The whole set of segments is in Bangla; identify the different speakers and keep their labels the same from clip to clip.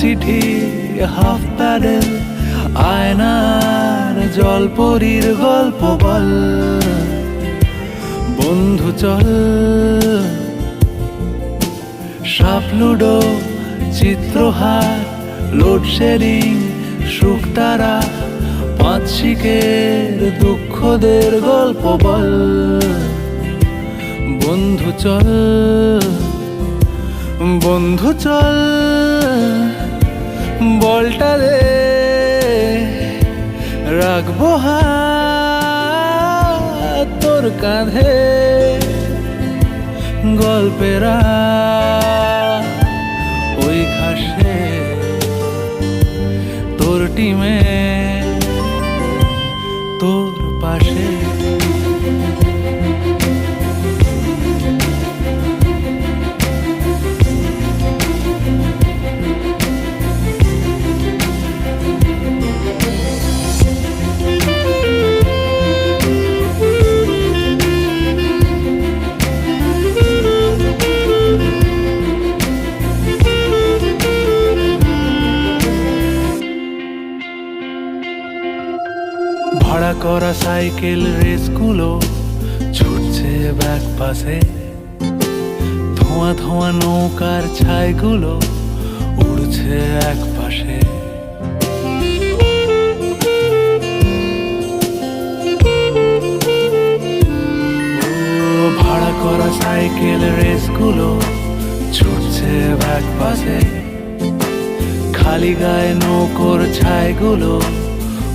Speaker 1: চিঠি, হাফ প্যাডেল, আয়নার জলপরীর গল্প বল। বন্ধু, চল। সাপ, লুডো, চিত্রহার, লোডশেডিং শুকতারা পাঁচ শিকের দুঃখদের গল্প বল। বন্ধু, চল। বন্ধু, চল। বলটা দে রাখব তোর কাঁধে। গল্পেরা ওই ঘাসে তোর টিমে। করা সাইকেল রেসগুলো ছুটছে ব্যাক পাশে। ধোঁয়া ধোঁয়া নৌকার ছাইগুলো উড়ছে এক পাশে। ভাড়া করা সাইকেল রেসগুলো ছুটছে ব্যাক পাশে। খালি গায়ে নৌকোর ছাইগুলো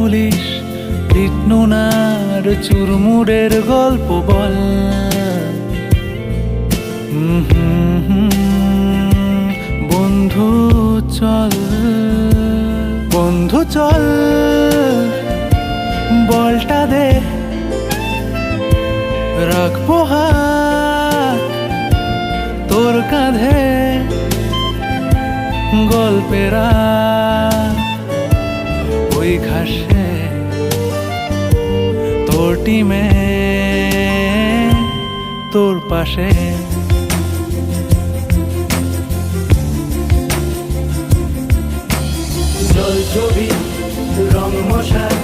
Speaker 1: পুলিশ পিটনুনার চুরমুরের গল্প বল। বন্ধু চল বন্ধু চল, বলটা দে, রাখব তোর কাঁধে গল্পেরা টিমে তোর পাশে।
Speaker 2: জল ছবি রং মশাই।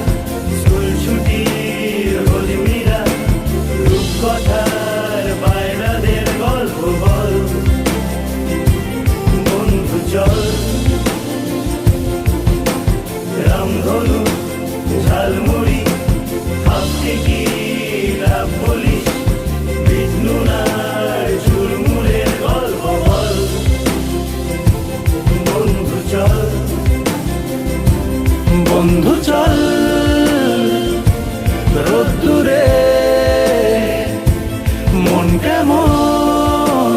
Speaker 1: মন কেমন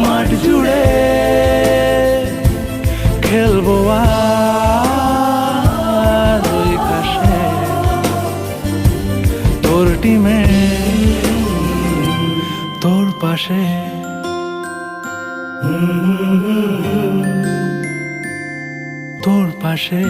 Speaker 1: মাঠ জুড়ে খেলব তোর টিমে তোর পাশে তোর পাশে